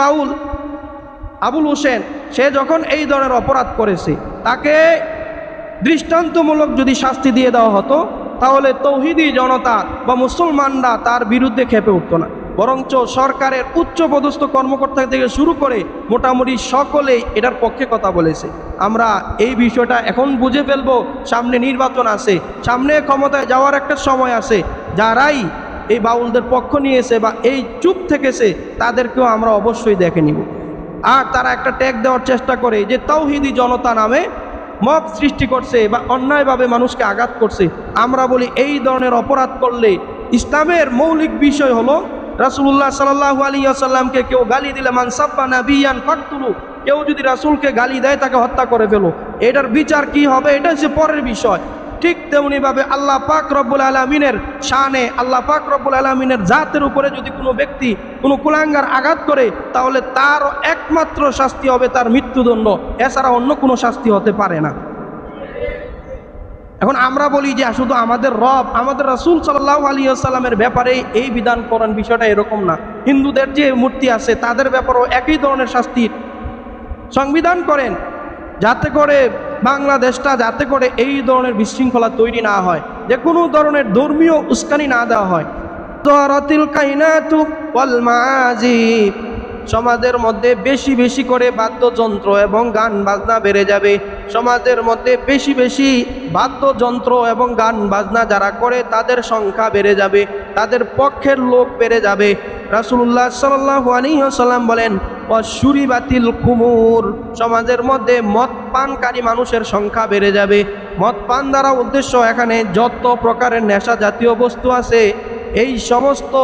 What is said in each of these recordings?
বাউল, আবুল হোসেন, সে যখন এই ধরনের অপরাধ করেছে, তাকে দৃষ্টান্তমূলক যদি শাস্তি দিয়ে দেওয়া হতো, তাহলে তৌহিদি জনতা বা মুসলমানরা তার বিরুদ্ধে খেপে উঠতো না। বরঞ্চ সরকারের উচ্চ পদস্থ কর্মকর্তা থেকে শুরু করে মোটামুটি সকলেই এটার পক্ষে কথা বলেছে। আমরা এই বিষয়টা এখন বুঝে ফেলব, সামনে নির্বাচন আছে, সামনে ক্ষমতায় যাওয়ার একটা সময় আছে। যারাই এই বাউলদের পক্ষ নিয়েছে বা এই চুপ থেকেছে তাদেরকেও আমরা অবশ্যই দেখে নিব। আর তারা একটা ট্যাগ দেওয়ার চেষ্টা করে যে তৌহিদি জনতা নামে মব সৃষ্টি করছে বা অন্যায়ভাবে মানুষকে আঘাত করছে। আমরা বলি এই ধরনের অপরাধ করলে ইসলামের মৌলিক বিষয় হলো রাসুল্লাহ সাল্লাহ আলী আসাল্লামকে কেউ গালি দিলে মানসাব্বা নাবিয়ান ফাকতুলু কেউ যদি রাসুলকে গালি দেয় তাকে হত্যা করে ফেলো। এটার বিচার কি হবে? এটা হচ্ছে পরের বিষয়। ঠিক তেমনিভাবে আল্লাহ পাক রব্বুল আলমিনের শানে, আল্লাহ পাক রব্বুল আলমিনের জাতের উপরে যদি কোনো ব্যক্তি কোনো কুলাঙ্গার আঘাত করে, তাহলে তার একমাত্র শাস্তি হবে তার মৃত্যুদণ্ড। এছাড়া অন্য কোনো শাস্তি হতে পারে না। এখন আমরা বলি যে, শুধু আমাদের রব, আমাদের রাসুল সাল্লাহ আলী আসাল্লামের ব্যাপারে এই বিধান করার বিষয়টা এরকম না। হিন্দুদের যে মূর্তি আছে, তাদের ব্যাপারেও একই ধরনের শাস্তির সংবিধান করেন। যাতে করে বাংলাদেশটা যাতে করে এই ধরনের বিশৃঙ্খলা তৈরি না হয়, যে কোনো ধরনের ধর্মীয় উস্কানি না দেওয়া হয়। সমাজের মধ্যে বেশি বেশি করে বাদ্যযন্ত্র এবং গান বাজনা বেড়ে যাবে। সমাজের মধ্যে বেশি বেশি বাদ্যযন্ত্র এবং গান বাজনা যারা করে, তাদের সংখ্যা বেড়ে যাবে, তাদের পক্ষের লোক বেড়ে যাবে। রাসুল্লাহ সাল্লাহু আলিহাল্লাম বলেন অসুরি বাতিল কুমুর। সমাজের মধ্যে মদ পানকারী মানুষের সংখ্যা বেড়ে যাবে। মদ পান দ্বারা উদ্দেশ্য এখানে যত প্রকারের নেশা জাতীয় বস্তু আছে, এই সমস্ত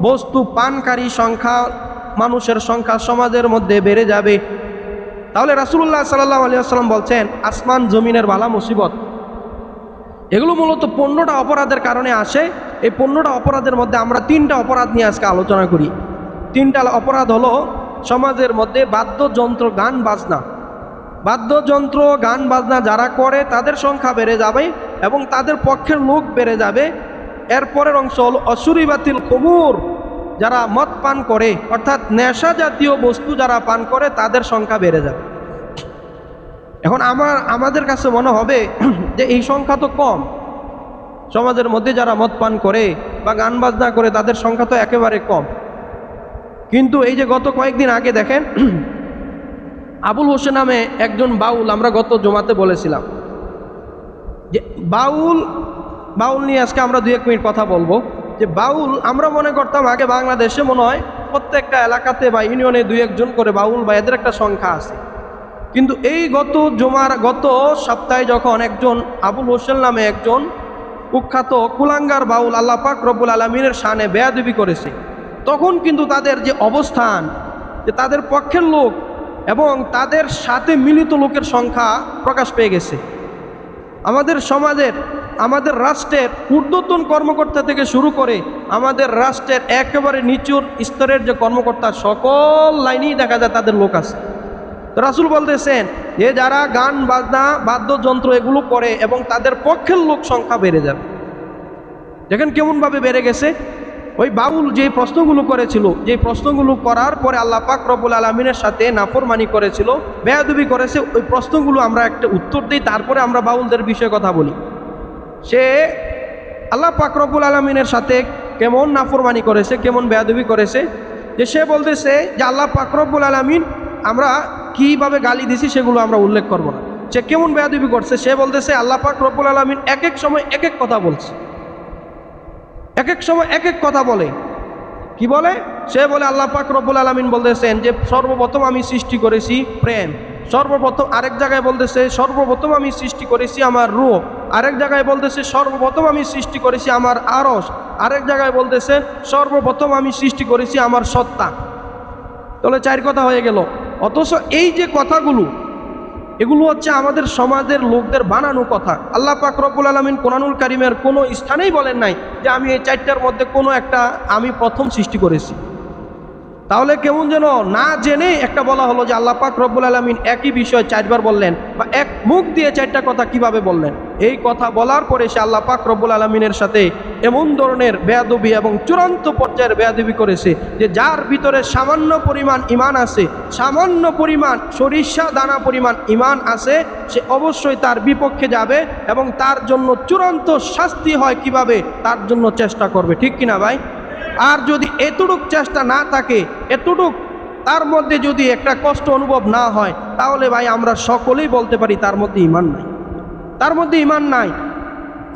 বস্তু পানকারী সংখ্যা মানুষের সংখ্যা সমাজের মধ্যে বেড়ে যাবে। তাহলে রাসুল্লাহ সাল্লাহ আলিয়াল্লাম বলছেন, আসমান জমিনের বালা মুসিবত। এগুলো মূলত পণ্যটা অপরাধের কারণে আসে। এই পণ্যটা অপরাধের মধ্যে আমরা তিনটা অপরাধ নিয়ে আজকে আলোচনা করি। তিনটা অপরাধ হলো সমাজের মধ্যে বাদ্যযন্ত্র, গান বাজনা। বাদ্যযন্ত্র, গান বাজনা যারা করে, তাদের সংখ্যা বেড়ে যাবে এবং তাদের পক্ষের লোক বেড়ে যাবে। এরপরের অংশ হল অসুরি বাতিল কবুর যারা মদ পান করে, অর্থাৎ নেশা জাতীয় বস্তু যারা পান করে, তাদের সংখ্যা বেড়ে যাবে। এখন আমার, আমাদের কাছে মনে হবে যে এই সংখ্যা তো কম। সমাজের মধ্যে যারা মদ পান করে বা গান বাজনা করে, তাদের সংখ্যা তো একেবারে কম। কিন্তু এই যে গত কয়েকদিন আগে দেখেন, আবুল হোসেন নামে একজন বাউল আমরা গত জমাতে বলেছিলাম। যে বাউল বাউল নিয়ে আজকে আমরা দু এক মিনিট কথা বলব। যে বাউল আমরা মনে করতাম আগে বাংলাদেশে মনে হয় প্রত্যেকটা এলাকাতে বা ইউনিয়নে দুই একজন করে বাউল বা এদের একটা সংখ্যা আছে। কিন্তু এই গত জমার, গত সপ্তাহে যখন একজন আবুল হোসেন নামে একজন কুখ্যাত কুলাঙ্গার বাউল আল্লাহ পাক রব্বুল আলমিনের শানে বেয়াদবি করেছে তখন কিন্তু তাদের যে অবস্থান, যে তাদের পক্ষের লোক এবং তাদের সাথে মিলিত লোকের সংখ্যা প্রকাশ পেয়ে গেছে। আমাদের সমাজের, আমাদের রাষ্ট্রের ঊর্ধ্বতন কর্মকর্তা থেকে শুরু করে আমাদের রাষ্ট্রের একেবারে নিচুর স্তরের যে কর্মকর্তা, সকল লাইনেই দেখা যায় তাদের লোক আছে। রাসুল বলতেছেন যে যারা গান, বাজনা, বাদ্যযন্ত্র এগুলো করে এবং তাদের পক্ষের লোক সংখ্যা বেড়ে যাবে। দেখেন কেমনভাবে বেড়ে গেছে। ওই বাউল যে প্রশ্নগুলো করেছিল, যে প্রশ্নগুলো করার পরে আল্লাহ পাক রবুল আলমিনের সাথে নাফরমানি করেছিল, বেয়াদুবি করেছে, ওই প্রশ্নগুলো আমরা একটা উত্তর দিই, তারপরে আমরা বাউলদের বিষয়ে কথা বলি। সে আল্লাহ পাক রবুল আলমিনের সাথে কেমন নাফরমানি করেছে, কেমন বেয়াদুবি করেছে, যে সে বলতেছে যে আল্লাহ পাক রব্বুল আলমিন, আমরা কীভাবে গালি দিছি সেগুলো আমরা উল্লেখ করব না। সে কেমন বেয়াদুবি করছে, সে বলতেছে আল্লাহ পাক রব্বুল আলমিন এক এক সময় এক এক কথা বলছে। এক এক সময় এক এক কথা বলে। কি বলে? সে বলে, আল্লাহ পাক রব্বুল আলমিন বলতেছেন যে, সর্বপ্রথম আমি সৃষ্টি করেছি প্রেম। সর্বপ্রথম আরেক জায়গায় বলতেছে, সর্বপ্রথম আমি সৃষ্টি করেছি আমার রূপ আরেক জায়গায় বলতেছে, সর্বপ্রথম আমি সৃষ্টি করেছি আমার আরস আরেক জায়গায় বলতেছে, সর্বপ্রথম আমি সৃষ্টি করেছি আমার সত্তা। তাহলে চার কথা হয়ে গেল। অথচ এই যে কথাগুলো এগুলো হচ্ছে আমাদের সমাজের লোকদের বানানো কথা। আল্লাহ পাক রব্বুল আলমিন কোরআনুল কারিমের কোনো স্থানেই বলেন নাই যে আমি এই চারটার মধ্যে কোনো একটা আমি প্রথম সৃষ্টি করেছি। তাহলে কেমন যেন না জেনে একটা বলা হলো যে আল্লাহ পাক রব্বুল আলমিন একই বিষয় চারবার বললেন বা এক মুখ দিয়ে চারটা কথা কীভাবে বললেন? এই কথা বলার পরে সে আল্লাহ পাক রব্বুল আলমিনের সাথে এমন ধরনের বেয়াদবি এবং চূড়ান্ত পর্যায়ের বেয়াদবি করেছে যে যার ভিতরে সামান্য পরিমাণ ইমান আছে, সামান্য পরিমাণ সরিষা দানা পরিমাণ ইমান আছে, সে অবশ্যই তার বিপক্ষে যাবে এবং তার জন্য চূড়ান্ত শাস্তি হয় কীভাবে? তার জন্য চেষ্টা করবে। ঠিক কিনা ভাই? আর যদি এতটুক চেষ্টা না থাকে, এতটুক তার মধ্যে যদি একটা কষ্ট অনুভব না হয়, তাহলে ভাই আমরা সকলেই বলতে পারি তার মধ্যে ইমান নাই। তার মধ্যে ইমান নাই।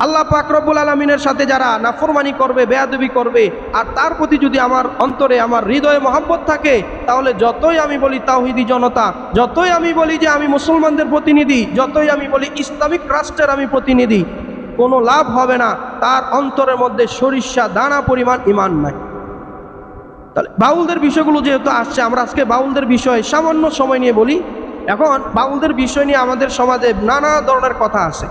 আল্লাহ পাক রব্বুল আলমিনের সাথে যারা নাফরমানি করবে, বেয়াদবি করবে, আর তার প্রতি যদি আমার অন্তরে আমার হৃদয়ে মহাব্বত থাকে, তাহলে যতই আমি বলি তাওহিদি জনতা, যতই আমি বলি যে আমি মুসলমানদের প্রতিনিধি, যতই আমি বলি ইসলামিক রাষ্ট্রের আমি প্রতিনিধি, কোনো লাভ হবে না। তার অন্তরের মধ্যে সরিষা দানা পরিমাণ ইমান নাই। তাহলে বাউলদের বিষয়গুলো যেহেতু আসছে, আমরা আজকে বাউলদের বিষয়ে সামান্য সময় নিয়ে বলি। এখন বাউলদের বিষয় নিয়ে আমাদের সমাজে নানা ধরনের কথা আছে।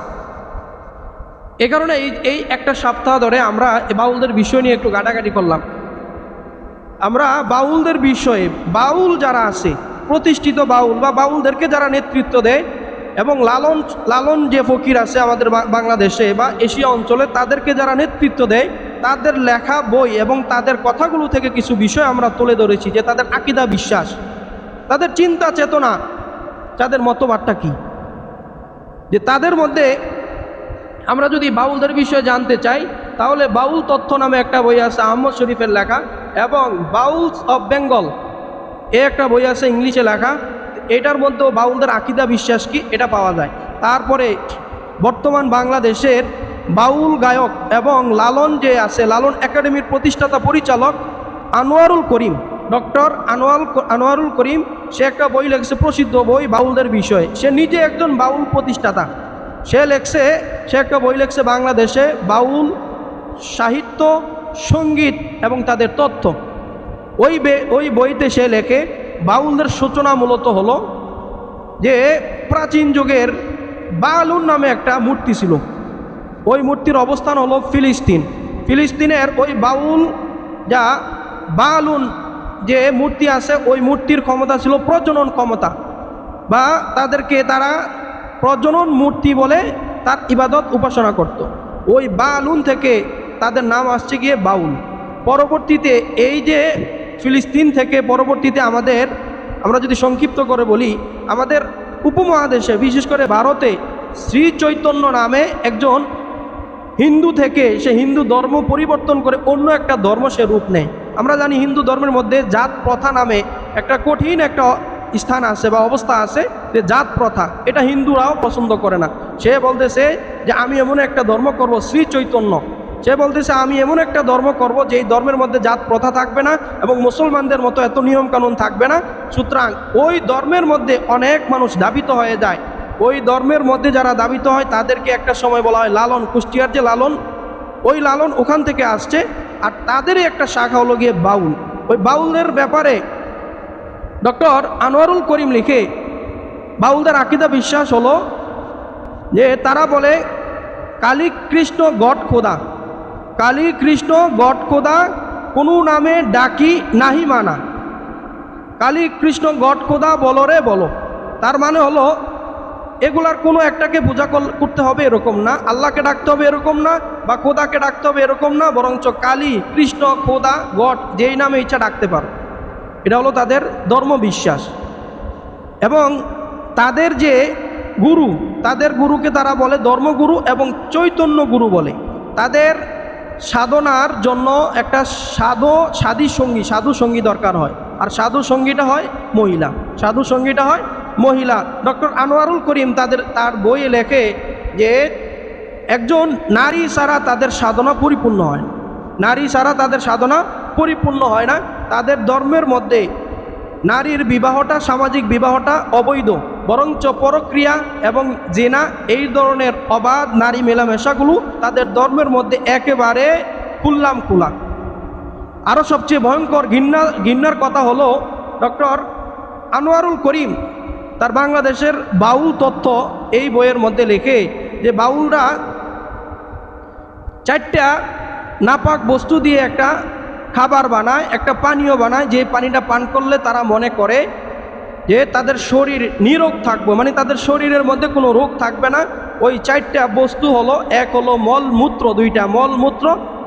এ কারণে এই এই একটা সপ্তাহ ধরে আমরা বাউলদের বিষয় নিয়ে একটু গাটাগাটি করলাম। আমরা বাউলদের বিষয়ে বাউল যারা আছে, প্রতিষ্ঠিত বাউল বা বাউলদেরকে যারা নেতৃত্ব দেয় এবং লালন লালন যে ফকির আছে আমাদের বাংলাদেশে বা এশিয়া অঞ্চলে তাদেরকে যারা নেতৃত্ব দেয়, তাদের লেখা, বই এবং তাদের কথাগুলো থেকে কিছু বিষয় আমরা তুলে ধরেছি যে তাদের আকিদা, বিশ্বাস। তাদের চিন্তা, চেতনা তাদের মতবাদটা কি? যে তাদের মধ্যে আমরা যদি বাউলদের বিষয়ে জানতে চাই, তাহলে বাউল তথ্য নামে একটা বই আছে আহমদ শরীফের লেখা এবং বাউলস অফ বেঙ্গল এ একটা বই আছে ইংলিশে লেখা। এটার মধ্যেও বাউলদের আকিদা বিশ্বাস কি? এটা পাওয়া যায়। তারপরে বর্তমান বাংলাদেশের বাউল গায়ক এবং লালন যে আছে, লালন একাডেমির প্রতিষ্ঠাতা পরিচালক আনোয়ারুল করিম, ডক্টর আনোয়াল আনোয়ারুল করিম সে একটা বই লেখছে, প্রসিদ্ধ বই, বাউলদের বিষয়ে। সে নিজে একজন বাউল প্রতিষ্ঠাতা। সে লেখছে, সে একটা বই লেখছে বাংলাদেশে, বাউল, সাহিত্য, সংগীত এবং তাদের তথ্য। ওই ওই বইতে সে লেখে, বাউলদের সূচনা মূলত হলো যে প্রাচীন যুগের বালুন নামে একটা মূর্তি ছিল। ওই মূর্তির অবস্থান হলো ফিলিস্তিন। ফিলিস্তিনের ওই বাউল যা বালুন যে মূর্তি আছে, ওই মূর্তির ক্ষমতা ছিল প্রজনন ক্ষমতা। বা তাদেরকে তারা প্রজনন মূর্তি বলে তার ইবাদত উপাসনা করত। ওই বালুন থেকে তাদের নাম আসছে গিয়ে বাউল। পরবর্তীতে এই যে ফিলিস্তিন থেকে পরবর্তীতে আমাদের, আমরা যদি সংক্ষিপ্ত করে বলি, আমাদের উপমহাদেশে, বিশেষ করে ভারতে, শ্রী চৈতন্য নামে একজন হিন্দু থেকে সে হিন্দু ধর্ম পরিবর্তন করে অন্য একটা ধর্ম সে রূপ নেয়। আমরা জানি হিন্দু ধর্মের মধ্যে জাত প্রথা নামে একটা কঠিন একটা স্থান আছে বা অবস্থা আছে যে জাত প্রথা। এটা হিন্দুরাও পছন্দ করে না। সে বলতেছে যে আমি এমন একটা ধর্ম করব, শ্রী চৈতন্য। সে বলতেছে, আমি এমন একটা ধর্ম করব যেই ধর্মের মধ্যে জাত প্রথা থাকবে না এবং মুসলমানদের মতো এত নিয়ম কানুন থাকবে না। সুতরাং ওই ধর্মের মধ্যে অনেক মানুষ দাবিত হয়ে যায়। ওই ধর্মের মধ্যে যারা দাবিত হয় তাদেরকে একটা সময় বলা হয় লালন, কুষ্টিয়ার যে লালন, ওই লালন ওখান থেকে আসছে। আর তাদেরই একটা শাখা হলো গিয়ে বাউল। ওই বাউলদের ব্যাপারে ডক্টর আনোয়ারুল করিম লিখে বাউলদের আকিদা বিশ্বাস হলো যে তারা বলে, কালী কৃষ্ণ গড খোদা। কালী কৃষ্ণ গড খোদা, কোনো নামে ডাকি নাহি মানা। কালী কৃষ্ণ গড খোদা বলো রে বলো। তার মানে হলো এগুলার কোনো একটাকে পূজা করতে হবে এরকম না। আল্লাহকে ডাকতে হবে এরকম না, বা খোদাকে ডাকতে হবে এরকম না, বরঞ্চ কালী, কৃষ্ণ, খোদা, গড, যেই নামে ইচ্ছা ডাকতে পারো। এটা হলো তাদের ধর্ম বিশ্বাস। এবং তাদের যে গুরু, তাদের গুরুকে তারা বলে ধর্মগুরু এবং চৈতন্য গুরু বলে। তাদের সাধনার জন্য একটা সাধু, সাধী সঙ্গী, সাধু সঙ্গী দরকার হয়। আর সাধু সঙ্গীটা হয় মহিলা। সাধু সঙ্গীটা হয় মহিলা ডক্টর আনোয়ারুল করিম তাদের, তার বইয়ে লেখে যে একজন নারী ছাড়া তাদের সাধনা পরিপূর্ণ হয় না। নারী ছাড়া তাদের সাধনা পরিপূর্ণ হয় না তাদের ধর্মের মধ্যে নারীর বিবাহটা, সামাজিক বিবাহটা অবৈধ, বরঞ্চ পরক্রিয়া এবং জেনা, এই ধরনের অবাধ নারী মেলামেশাগুলো তাদের ধর্মের মধ্যে একেবারে খুললাম খুলা আরও সবচেয়ে ভয়ঙ্কর ঘৃণা, ঘৃণার কথা হলো ডক্টর আনোয়ারুল করিম তার বাংলাদেশের বাউল তথ্য এই বইয়ের মধ্যে লেখে যে বাউলরা চারটা নাপাক বস্তু দিয়ে একটা খাবার বানায়, একটা পানীয় বানায়, যে পানিটা পান করলে তারা মনে করে যে তাদের শরীর নিরোগ থাকবে। মানে তাদের শরীরের মধ্যে কোনো রোগ থাকবে না। ওই চারটা বস্তু হলো, এক হলো মলমূত্র, দুইটা মলমূত্র,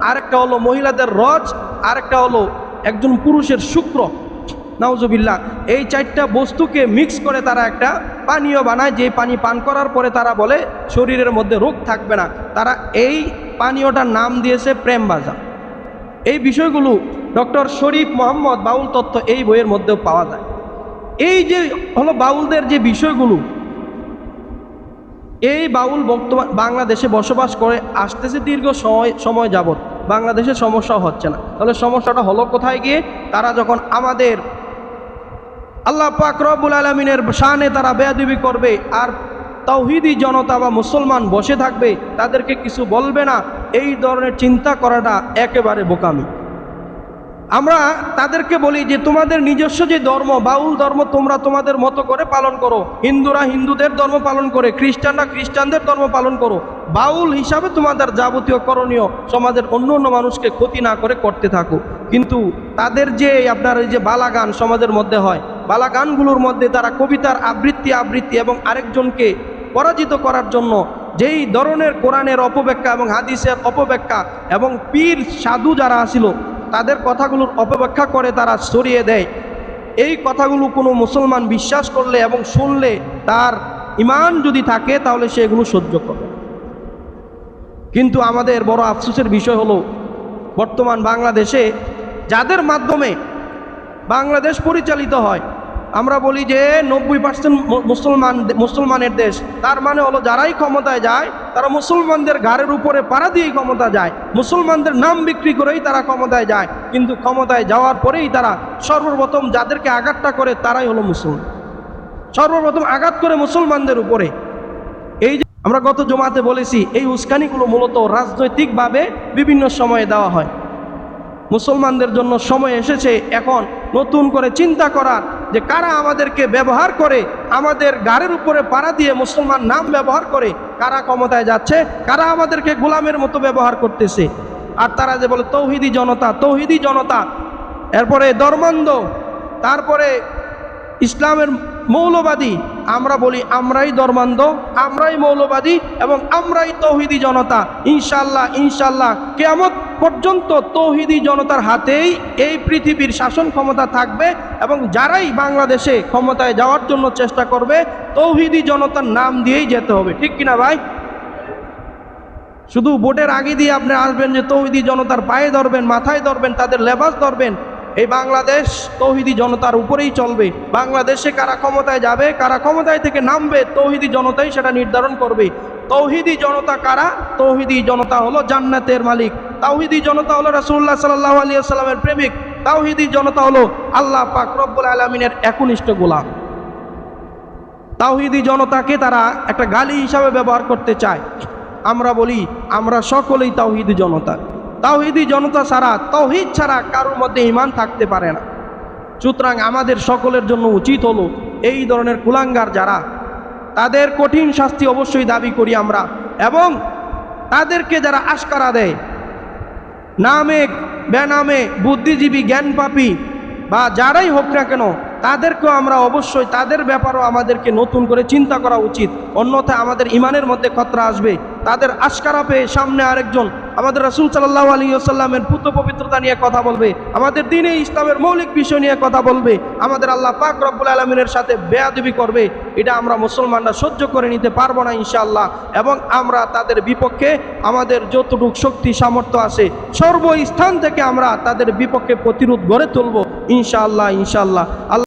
আরেকটা হলো মহিলাদের রজ, আরেকটা হলো একজন পুরুষের শুক্র। নাউজুবিল্লাহ। এই চারটা বস্তুকে মিক্স করে তারা একটা পানীয় বানায় যে পানি পান করার পরে তারা বলে শরীরের মধ্যে রোগ থাকবে না। তারা এই পানীয়টার নাম দিয়েছে প্রেম বাজা এই বিষয়গুলো ডক্টর শরীফ মোহাম্মদ বাউল তত্ত্ব এই বইয়ের মধ্যেও পাওয়া যায়। এই যে হলো বাউলদের যে বিষয়গুলো, এই বাউল বর্তমান বাংলাদেশে বসবাস করে আসতেছে দীর্ঘ সময় সময় যাবৎ। বাংলাদেশে সমস্যা হচ্ছে না। তাহলে সমস্যাটা হলো কোথায় গিয়ে? তারা যখন আমাদের আল্লাহ পাক রব্বুল আলমিনের শানে তারা বেয়াদিবি করবে আর তাওহিদি জনতা বা মুসলমান বসে থাকবে, তাদেরকে কিছু বলবে না। এই ধরনের চিন্তা করাটা একেবারে বোকামি। আমরা তাদেরকে বলি যে, তোমাদের নিজস্ব যে ধর্ম, বাউল ধর্ম তোমরা তোমাদের মতো করে পালন করো। হিন্দুরা হিন্দুদের ধর্ম পালন করে, খ্রিস্টানরা খ্রিস্টানদের ধর্ম পালন করো। বাউল হিসাবে তোমাদের যাবতীয় করণীয়, সমাজের অন্য অন্য মানুষকে ক্ষতি না করে করতে থাকো। কিন্তু তাদের যে আপনার এই যে বালাগান সমাজের মধ্যে হয় বালাগানগুলোর মধ্যে তারা কবিতার আবৃত্তি আবৃত্তি এবং আরেকজনকে পরাজিত করার জন্য যেই ধরনের কোরআনের অপব্যাখ্যা এবং হাদিসের অপব্যাখ্যা এবং পীর, সাধু যারা আসিল, তাদের কথাগুলোর অপব্যাখ্যা করে তারা সরিয়ে দেয়। এই কথাগুলো কোনো মুসলমান বিশ্বাস করলে এবং শুনলে তার ইমান যদি থাকে, তাহলে সে এগুলো সহ্য করে কিন্তু আমাদের বড় আফসোসের বিষয় হলো, বর্তমান বাংলাদেশে যাদের মাধ্যমে বাংলাদেশ পরিচালিত হয় আমরা বলি যে নব্বই পার্সেন্ট মুসলমান মুসলমানের দেশ। তার মানে হলো যারাই ক্ষমতায় যায়, তারা মুসলমানদের ঘাড়ের উপরে পাড়া দিয়েই ক্ষমতা যায়। মুসলমানদের নাম বিক্রি করেই তারা ক্ষমতায় যায়। কিন্তু ক্ষমতায় যাওয়ার পরেই তারা সর্বপ্রথম যাদেরকে আঘাতটা করে তারাই হলো মুসলমান। সর্বপ্রথম আঘাত করে মুসলমানদের উপরে। এই যে আমরা গত জমাতে বলেছি, এই উস্কানিগুলো মূলত রাজনৈতিকভাবে বিভিন্ন সময়ে দেওয়া হয়। মুসলমানদের জন্য সময় এসেছে, এখন নতুন করে চিন্তা করার যে কারা আমাদেরকে ব্যবহার করে, আমাদের গাড়ির উপরে পাড়া দিয়ে মুসলমান নাম ব্যবহার করে, কারা ক্ষমতায় যাচ্ছে, কারা আমাদেরকে গোলামের মতো ব্যবহার করতেছে। আর তারা যে বলে, তৌহিদি জনতা তৌহিদি জনতা। এরপরে ধর্মান্ধ, তারপরে ইসলামের মৌলবাদী, আমরা বলি আমরাই ধর্মান্ধ, আমরাই মৌলবাদী এবং আমরাই তৌহিদি জনতা। ইনশাল্লাহ ইনশাল্লাহ কেয়ামত পর্যন্ত তৌহিদি জনতার হাতেই এই পৃথিবীর শাসন ক্ষমতা থাকবে এবং যারাই বাংলাদেশে ক্ষমতায় যাওয়ার জন্য চেষ্টা করবে, তৌহিদি জনতার নাম দিয়েই যেতে হবে। ঠিক কিনা ভাই? শুধু ভোটের আগে দিয়ে আপনি আসবেন যে তৌহিদি জনতার পায়ে ধরবেন, মাথায় ধরবেন, তাদের লেবাস ধরবেন, এই বাংলাদেশ তৌহিদি জনতার উপরেই চলবে। বাংলাদেশে কারা ক্ষমতায় যাবে, কারা ক্ষমতায় থেকে নামবে, তৌহিদি জনতাই সেটা নির্ধারণ করবে। তৌহিদি জনতা কারা? তৌহিদি জনতা হলো জান্নাতের মালিক। তাওহিদি জনতা হলো রাসুল্লাহ সাল্লাহ আলিয়া সাল্লামের প্রেমিক। তাওহিদি জনতা হলো আল্লাহ পাক রব্বুল আলমিনের একনিষ্ঠ গোলাম। তাওহিদি জনতাকে তারা একটা গালি হিসাবে ব্যবহার করতে চায়। আমরা বলি, আমরা সকলেই তাওহিদি জনতা। তাওহিদি জনতা ছাড়া তৌহিদ ছাড়া কারোর মধ্যে ইমান থাকতে পারে না। সুতরাং আমাদের সকলের জন্য উচিত হলো এই ধরনের কুলাঙ্গার যারা, তাদের কঠিন শাস্তি অবশ্যই দাবি করি আমরা এবং তাদেরকে যারা আশকারা দেয় নামে, বেনামে বুদ্ধিজীবী, জ্ঞানপাপী বা যারাই হোক না কেন, তাদেরকেও আমরা অবশ্যই, তাদের ব্যাপারও আমাদেরকে নতুন করে চিন্তা করা উচিত। অন্যথায় আমাদের ইমানের মধ্যে খতরা আসবে। তাদের আশকারা পেয়ে সামনে আরেকজন আমাদের রসুল সাল্লাহ আলী আসাল্লামের পুত্র পবিত্রতা নিয়ে কথা বলবে, আমাদের দিনে ইসলামের মৌলিক বিষয় নিয়ে কথা বলবে, আমাদের আল্লাহ পাক রব্বুল আলমিনের সাথে বেয়াদবি করবে, এটা আমরা মুসলমানরা সহ্য করে নিতে পারব না ইনশাআল্লাহ এবং আমরা তাদের বিপক্ষে আমাদের যতটুকু শক্তি, সামর্থ্য আছে, সর্বস্থান থেকে আমরা তাদের বিপক্ষে প্রতিরোধ গড়ে তুলব, ইনশাআল্লাহ ইনশাআল্লাহ। আল্লাহ